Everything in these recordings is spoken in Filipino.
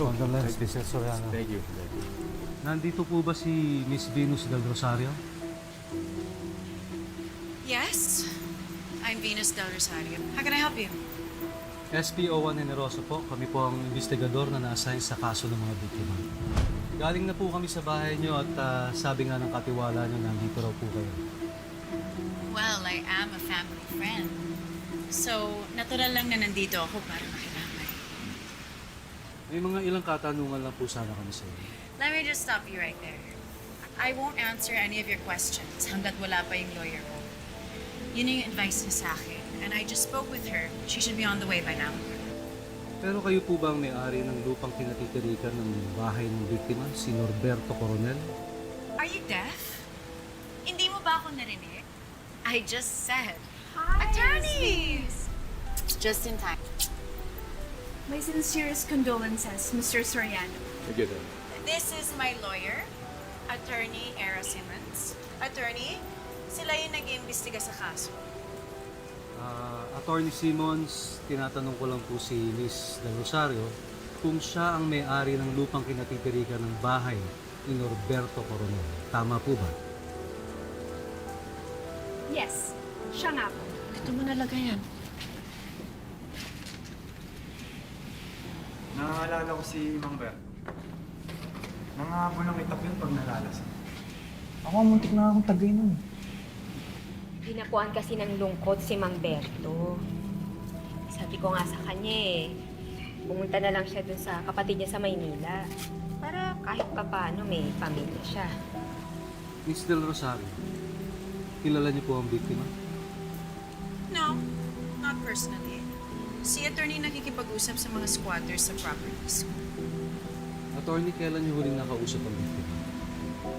Condolence, Mr. Soriano. Thank you. Thank you. Nandito po ba si Miss Venus del Rosario? Yes, I'm Venus Del Rosario. How can I help you? SPO1 Generoso po. Kami po ang investigador na na-assign sa kaso ng mga biktima. Galing na po kami sa bahay nyo at ah, sabi nga ng katiwala nyo nandito raw po kayo. Well, I am a family friend. So, natural lang na nandito ako para makiramay. May mga ilang katanungan lang po sana kami sa inyo. Let me just stop you right there. I won't answer any of your questions hanggat wala pa yung lawyer ko. Yun yung advice niya sa akin. And I just spoke with her. She should be on the way by now. Pero kayo po ba ang may-ari ng lupang kinatitirikan ng bahay ng biktima, si Norberto Coronel? Are you deaf? Hindi mo ba ako narinig? I just said. Hi, Attorneys! Just in time. My sincerest condolences, Mr. Soriano. Thank you. You. This is my lawyer, Attorney Era Simmons. Attorney, sila yung nag-iimbestiga sa kaso. Ah, Attorney Simmons, tinatanong ko lang po si Miss Del Rosario kung siya ang may-ari ng lupang kinatitirikan ng bahay ni Norberto Coronel. Tama po ba? Yes, siya nga po. Dito mo nalagay yan. Nakakaalala ko si Mang Berto. Mga bulang itap yun pag nalalasing. Ako, muntik na akong tagay nun. Pinakuan kasi ng lungkot si Mang Berto. Sabi ko nga sa kanya eh, pumunta na lang siya dun sa kapatid niya sa Maynila. Para kahit papaano may pamilya siya. Miss Del Rosario, kilala niyo po ang biktima? No, not personally. Si attorney nakikipag-usap sa mga squatters sa properties ko. Attorney, kailan niyo huling nakausap ang biktima?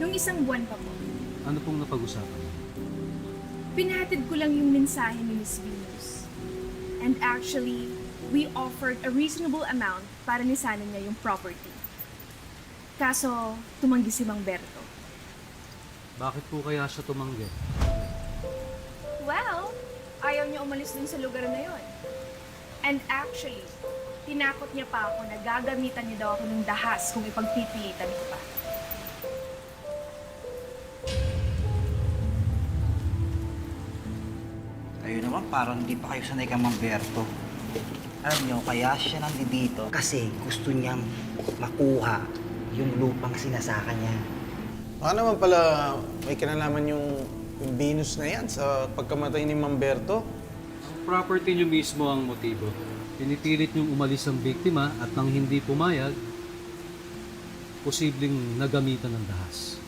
Nung isang buwan pa po, Ano pong napag-usapan? pinahatid ko lang yung mensahe ni Miss Venus. And actually, we offered a reasonable amount para nisanan niya yung property. Kaso, tumanggi si Mang Berto. Bakit po kaya siya tumanggi? Well, ayaw niya umalis dun sa lugar na yon. And actually, tinakot niya pa ako na gagamitan niya daw ako ng dahas kung ipagpipilitan ko pa. Kayo naman, parang hindi pa kayo sanay kang Mamberto. Alam nyo, kaya siya nandito kasi gusto niyang makuha yung lupang sinasaka niya. Baka naman pala may kinalaman yung, yung Venus na yan sa pagkamatay ni Mamberto. Property niyo mismo ang motibo. Pinipilit niyong umalis ang biktima at nang hindi pumayag, posibleng nagamitan ng dahas.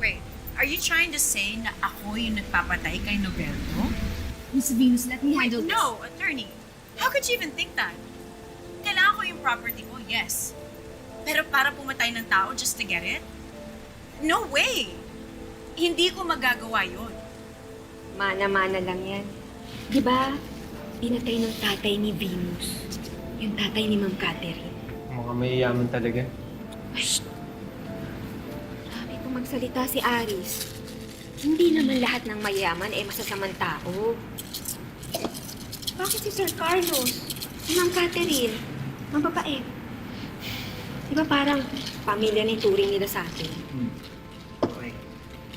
Wait, are you trying to say na ako yung nagpapatay kay Noberto? Miss Venus, let me Wait, handle this. no, attorney. How could you even think that? Kailangan ko yung property ko, yes. Pero para pumatay ng tao just to get it? No way! Hindi ko magagawa yun. Mana-mana lang yan. Di ba? Pinatay ng tatay ni Venus. Yung tatay ni Ma'am Catherine. Mukhang mayayaman talaga. Ay, shh! Sabi ko magsalita si Aris. Hindi naman lahat ng mayaman eh masasamang tao. Bakit si Sir Carlos? Si Ma'am Catherine? Mababait. Di ba parang pamilya ni turing nila sa atin? Okay.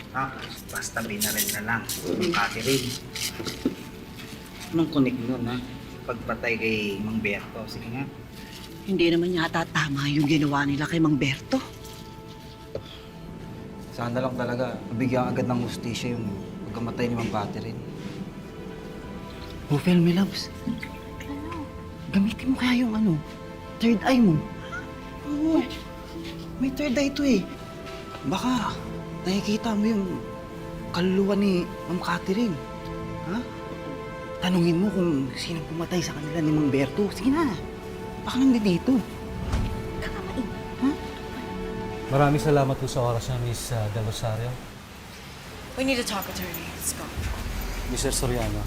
Tapos, basta binaril na lang yung Catherine. Anong connect nun, ha? Pagpatay kay Mang Berto. Sige nga. Hindi naman yata tama yung ginawa nila kay Mang Berto. Sana lang talaga, nabigyan agad ng hustisya yung pagkamatay ni Mang Catherine. Bufel, my loves. Ano? Gamitin mo kaya yung ano, third eye mo. Oo. May third eye to eh. Baka nakikita mo yung kaluluwa ni Ma'am Catherine. Ha? Tanungin mo kung sino pumatay sa kanila ni Mang Berto. Sige na. Baka nandito. Maraming salamat po sa oras niya, Miss uh, Del Rosario. We need to talk, attorney. Let's go. Mr. Soriano,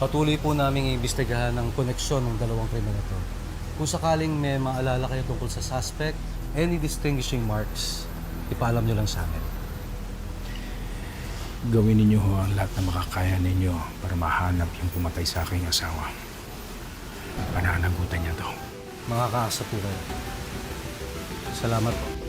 patuloy po namin iimbestigahan ang koneksyon ng dalawang krimen na ito. Kung sakaling may maalala kayo tungkol sa suspect, any distinguishing marks, ipaalam nyo lang sa amin. Gawin ninyo ho ang lahat na makakaya ninyo para mahanap yung pumatay sa aking asawa. Pananagutan niya to. makakaasa po kayo. Salamat po.